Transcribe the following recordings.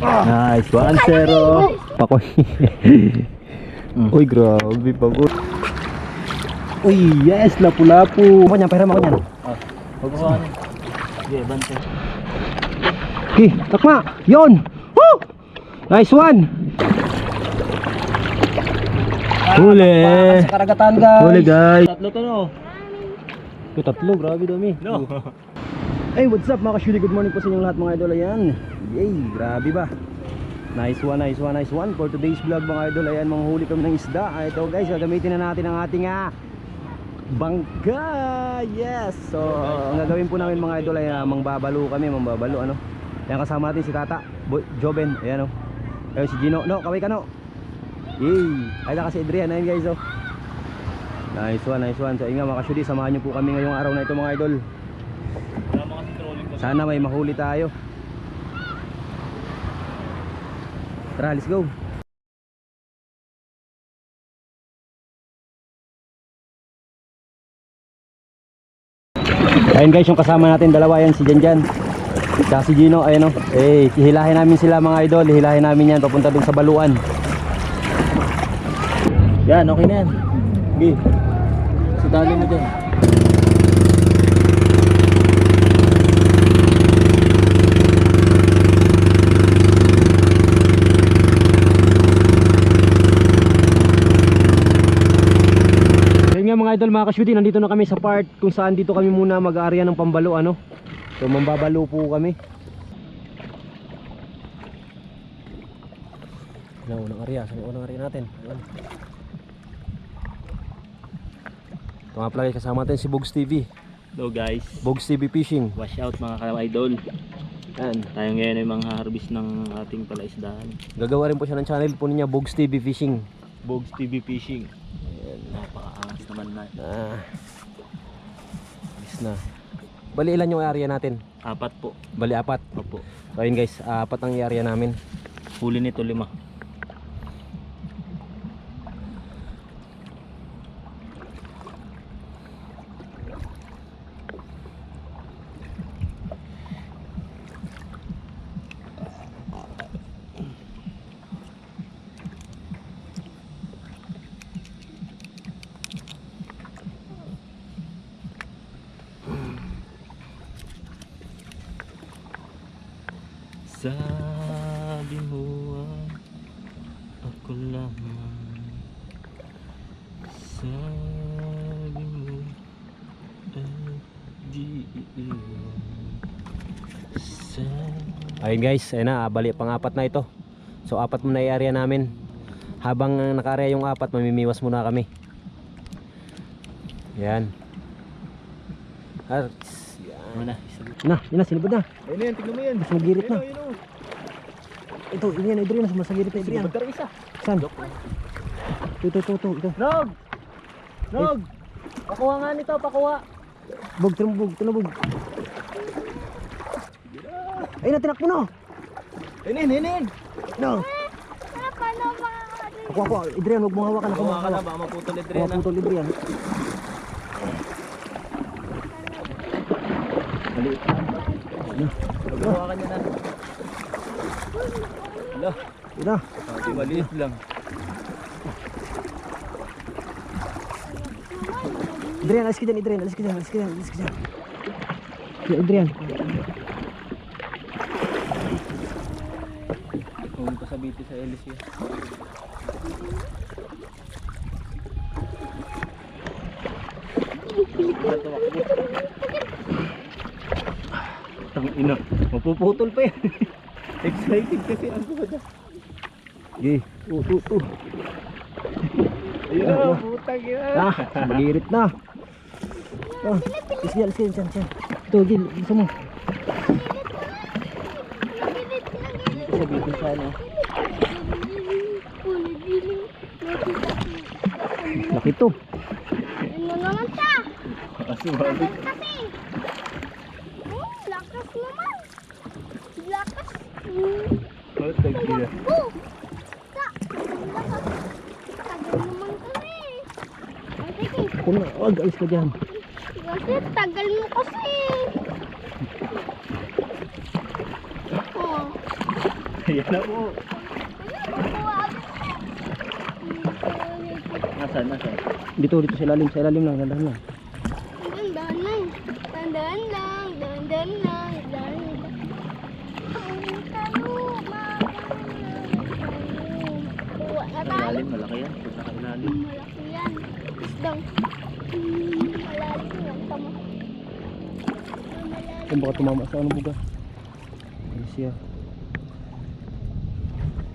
Nice. 1-0. Pakoy. Uy, grabe. Pagod. Uy, yes. Lapu-lapu. Ako niyan, pahiram ako niyan. Huwag mo ano. Sige, bante. Okay, takma. Yon. Woo! Nice one. Huli. Sa karagatan guys. Huli, guys. Tatlo to no. Ito tatlo, grabe dami. No. Hey, what's up mga kasyuli? Good morning po sa inyong lahat mga idol. Ayan. Yay, grabe ba? Nice one, nice one, nice one. For today's vlog mga idol, ayan, manghuli kami ng isda. Ah, Ito guys, gagamitin na natin ang ating ah, bangka. Yes! So, ang gagawin po namin mga idol ay ah, mangbabalo kami, mangbabalo ano. Ayan kasama natin si Tata, Bo Joben, ayan oh. Ayun si Gino, no, kaway ka no. Yay! Ay na kasi Adrian, ayun guys oh. Nice one, nice one. So, inga mga kasyuli, samahan niyo po kami ngayong araw na ito mga idol. Tama kasi trolling ko. Sana may mahuli tayo. Tara, let's go. Ayun guys, yung kasama natin dalawa yan si Janjan. Tsaka si Gino, ayun o. Eh, hihilahin namin sila mga idol. Hihilahin namin yan papunta dun sa baluan. Yan, okay na yan. Sige. Sa dali mo dyan. Ayun nga mga idol, mga ka-shooting, nandito na kami sa part kung saan dito kami muna mag-aarya ng pambalo ano. So mambabalo po kami. Ano, unang area, yung unang area natin? Ayun. Ito nga pala guys, kasama natin si Bogs TV. Hello guys. Bogs TV Fishing. Wash out mga ka-idol. Yan. Tayo ngayon ay mga harvest ng ating palaisdaan. Gagawa rin po siya ng channel po niya, Bogs TV Fishing. Bogs TV Fishing. Naman na. Ah. Alis na. Bali ilan yung area natin? Apat po. Bali apat. Opo. So ayun guys, apat ang area namin. Huli nito lima. Sabi mo ah, ako lamang Sabi mo ay di iiwan Ayun guys, ayun na, ah, bali pang-apat na ito. So apat muna yung area namin. Habang naka-area yung apat, mamimiwas muna kami. Yan. Arts. Ano na, Na, yun na, sinubad na. Ayun na yan, tignan mo yan Mas magirit na. Ayun, ayun, Ito, yun yan, Adrian, mas masagirit na Adrian. Sinubad ka rin isa Saan? Ito, ito, ito, ito. ito. Nog! Nog! Pakuha nga nito, pakuha Bog, tinubog, tinubog. Ayun na, tinakbo na. Inin, inin! No. Ako, ako, Adrian, huwag mo hawakan ako. Pakuha ka na, Ako, baka maputol ito ako, yan ah. Adrian. Maliit lang Pakuha ka niya na. Hala, Yun na. sabi maliit lang. Adrian, alis ka dyan, Adrian, alis ka dyan, alis ka dyan, alis ka dyan. Si Adrian. Huwag ko sa biti sa LC Tang ina, mapuputol pa yan. Excited kasi ako ba dyan? Yay. Oh, oh, oh. Ayun na, putang ina. Ah, magirit na. Ah, alis dyan, alis ka dyan, dyan. Ito, Gil, gusto mo. Sa biti sa ano. Laki to. Ano naman siya? Asumabit. Kasi. Oh, lakas naman. Lakas. Mm. Putang ina. Oh. Sa. Lakas. Tagal naman kami. Ay, sige. Ako na, wag, alis ka dyan. Kasi tagal mo kasi. Oh. Yan na po. Nasaan, nasaan? Dito, dito sa ilalim, sa ilalim lang, dandahan lang. Dandan lang. Dandan lang. Dandan lang. Dandan lang. Ang talo, Kuha na tayo. Malalim, malaki yan. Punta ka ilalim. Malaki yan. Hmm, Malalim yan. Tama. Malalim. Baka tumama sa ano buga. Ayun siya.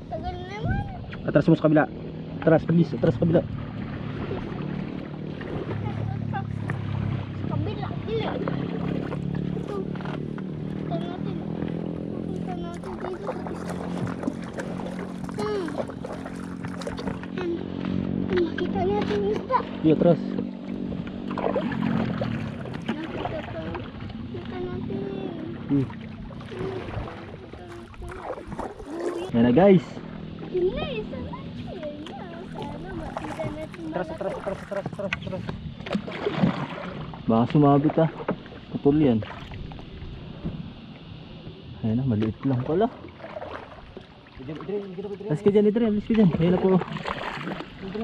Tagal naman. Atras mo sa kabila. Atras, bilis, atras sa kabila. Sa Yun na. Sana makita natin Atras, malaki. atras, atras, atras, atras, atras. Baka sumabit ah. Putol yan. Ayun na, maliit lang pala. Alis ka dyan, Idre. Alis ka dyan. Ayun na po.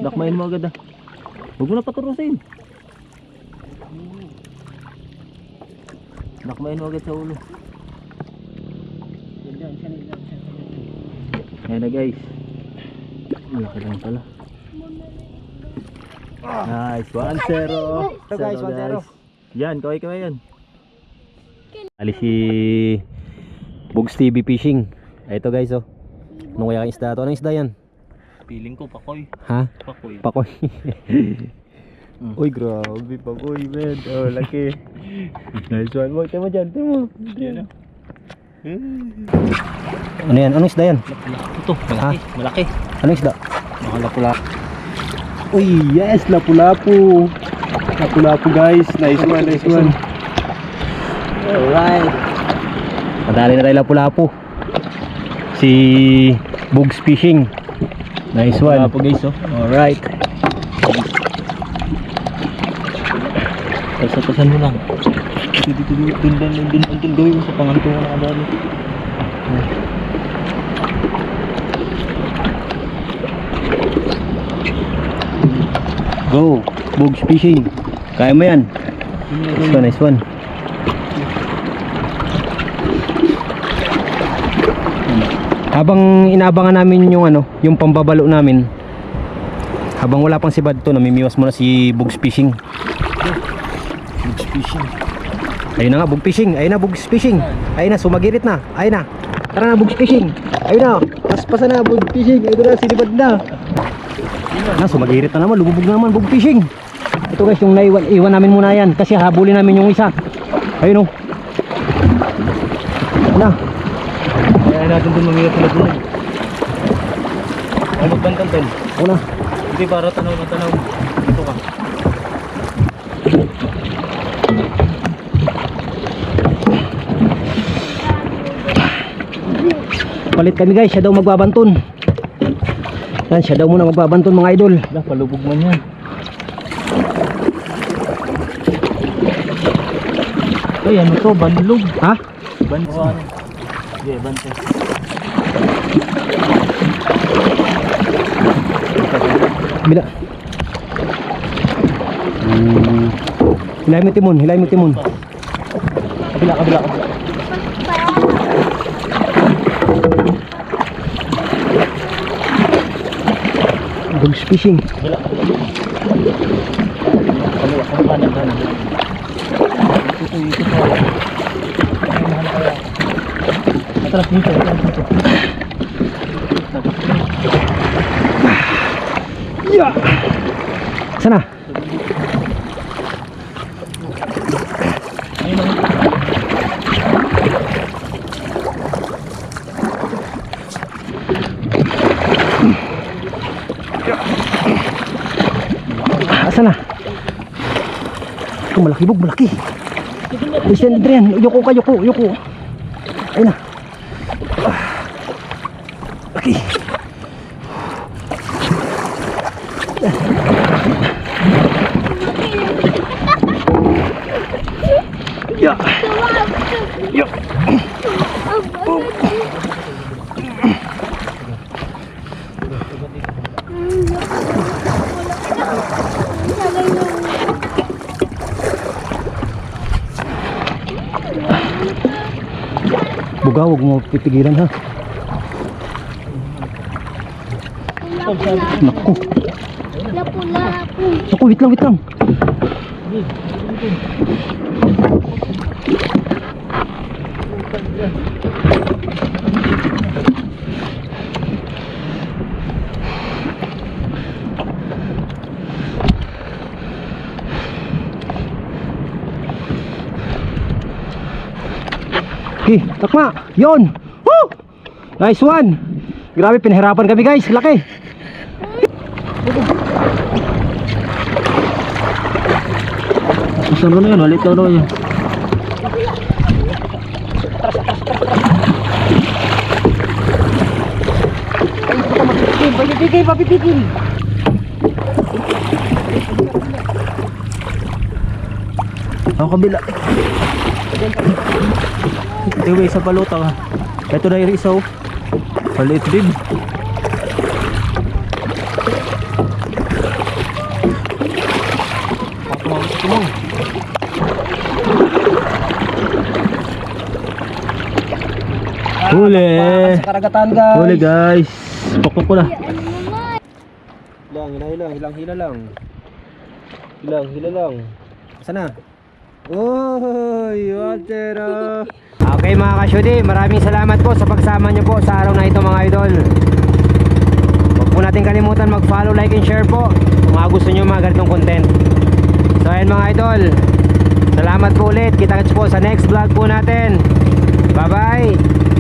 Dakmain mo agad ah. Huwag mo na paturusin. Dakmain mo agad sa ulo. Ayun na guys. Malaki lang pala. Nice. 1-0. Ito, guys, 1-0. Yan, kaway-kaway yan. Ali si Bugs TV Fishing. Ito guys, oh. Nung kaya isda to. Anong isda yan? Feeling ko, pakoy. Ha? Pakoy. Pakoy. Mm. Uy, grabe. Pakoy, man. Oh, laki. nice one. Mo, mo dyan. Timo. Yan ah. Ano yan? Anong isda yan? Ito, malaki. Malaki. Anong isda? Makalapula. Uy, yes. Lapu-lapu. Lapu-lapu, guys. Nice one, nice one. Alright. Madali na tayo lapu-lapu. Si Bugs Fishing. Nice one. po guys, oh. Alright. Pasapasan mo lang. Dito, dito, dito, dun, dun, gawin mo sa pangantungan ng adali. Go. Bugs Fishing. Kaya mo yan. Nice one, nice one. Habang inaabangan namin yung ano, yung pambabalo namin. Habang wala pang si Badto, namimiwas muna si Bugs Fishing. Bugs fishing. Ayun na nga, Bugs Fishing. Ayun na, Bugs Fishing. Ayun na, sumagirit na. Ayun na. Tara na, Bugs Fishing. Ayun na. Paspasa na, Bugs Fishing. Ayun na, sinibad na. Na, sumagirit na naman. Lumubog na naman, Bugs Fishing. Ito guys, yung naiwan, iwan namin muna yan. Kasi habulin namin yung isa. Ayun o. Na. Kaya natin dun mamiyat na dun. Ay, magbantan dun. Una. Hindi, para tanaw na tanaw. Dito ka. Palit kami guys. Siya daw magbabanton. Yan, siya daw muna magbabanton mga idol. Wala, palubog man yan. Ay, ano to? Banlog. Ha? Ban o? Sige, bante. Bila. Hmm. Hilay mo timon, hilay mo timon. Kabila, kabila, kabila. Bugs fishing. Wala. Kaliwa, kung kanan, kanan. Ito, ito, ito. Atras dito, atras dito. Yeah. Sana. Asa na? Ito malaki bug, malaki. Christian Adrian, yoko ka, yoko, yoko. Ayun na laki. Ya. Ya. Bugaw, huwag mo pipigilan ha. Naku, Lapu-lapu. naku, wait lang, wait lang. Okay, takma. Yon. Woo! Nice one. Grabe, pinahirapan kami guys. Laki. Ko na yun? Walit lang naman yun. Papipigil, papipigil. Ang kabila. Ito ba isa palutang ha? Ito na yung isa oh. Palit din. Huli! Sa karagatan guys. Huli guys! Pokpok ko na. Hilang, hilang, hilang, hilang, hila lang. Hilang, hila lang. Sana? Uy, water oh. Okay mga kasyudi, maraming salamat po sa pagsama nyo po sa araw na ito mga idol. Huwag po natin kalimutan mag-follow, like, and share po kung mga gusto nyo mga ganitong content. So ayan mga idol, salamat po ulit. Kita-kits po sa next vlog po natin. Bye-bye!